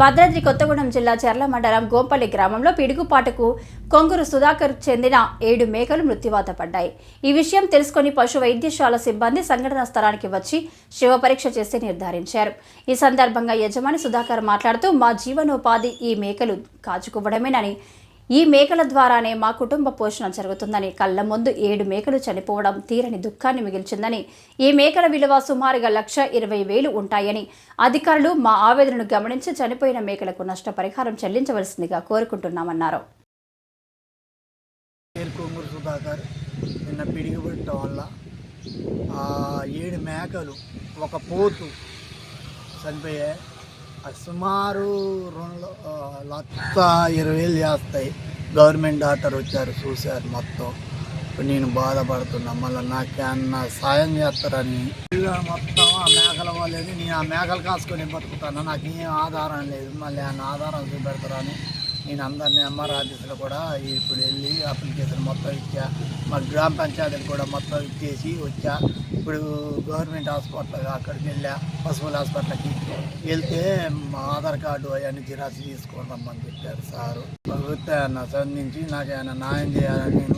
భద్రాద్రి కొత్తగూడెం జిల్లా చెర్ల మండలం గోంపల్లి గ్రామంలో పిడుగుపాటుకు కొంగురు సుధాకర్ చెందిన ఏడు మేకలు మృత్యువాత పడ్డాయి. ఈ విషయం తెలుసుకుని పశు వైద్యశాల సిబ్బంది సంఘటనా స్థలానికి వచ్చి శివపరీక్ష చేసి నిర్ధారించారు. ఈ సందర్భంగా యజమాని సుధాకర్ మాట్లాడుతూ మా జీవనోపాధి ఈ మేకలు కాచుకోవడమేనని ఈ మేకల ద్వారానే మా కుటుంబ పోషణ జరుగుతుందని కళ్ళ ముందు ఏడు మేకలు చనిపోవడం తీరని దుఃఖాన్ని మిగిల్చిందని ఈ మేకల విలువ సుమారుగా లక్ష ఇరవై వేలు ఉంటాయని అధికారులు మా ఆవేదనను గమనించి చనిపోయిన మేకలకు నష్టపరిహారం చెల్లించవలసిందిగా కోరుకుంటున్నామన్నారు. నిన్న పిడిగిపెట్టడం వల్ల ఏడు మేకలు ఒక పోతు చనిపోయాయి. సుమారు రెండు లక్ష ఇరవై వేలు చేస్తాయి. గవర్నమెంట్ డాక్టర్ వచ్చారు చూశారు మొత్తం. ఇప్పుడు నేను బాధపడుతున్నా మళ్ళీ నాకేమన్నా సాయం చేస్తారని. ఇలా మొత్తం ఆ మేకల వాళ్ళని నేను ఆ మేకలు కాసుకొని బతుకుతాను? నాకు ఏం ఆధారం లేదు. మళ్ళీ ఆయన ఆధారం చూపెడతారని నేను అందరినీ ఎంఆర్ ఆఫీసులో కూడా ఇప్పుడు వెళ్ళి అప్లికేషన్ మొత్తం ఇచ్చా. మా గ్రామ పంచాయతీలు కూడా మొత్తం ఇచ్చేసి వచ్చా. ఇప్పుడు గవర్నమెంట్ హాస్పిటల్ అక్కడికి వెళ్ళా పశువుల హాస్పిటల్కి. వెళ్తే మా ఆధార్ కార్డు అవన్నీ జిరాక్స్ తీసుకొని రమ్మని చెప్పారు సారు. ప్రభుత్వాన్ని సంధించి నాకు ఏమైనా న్యాయం చేయాలని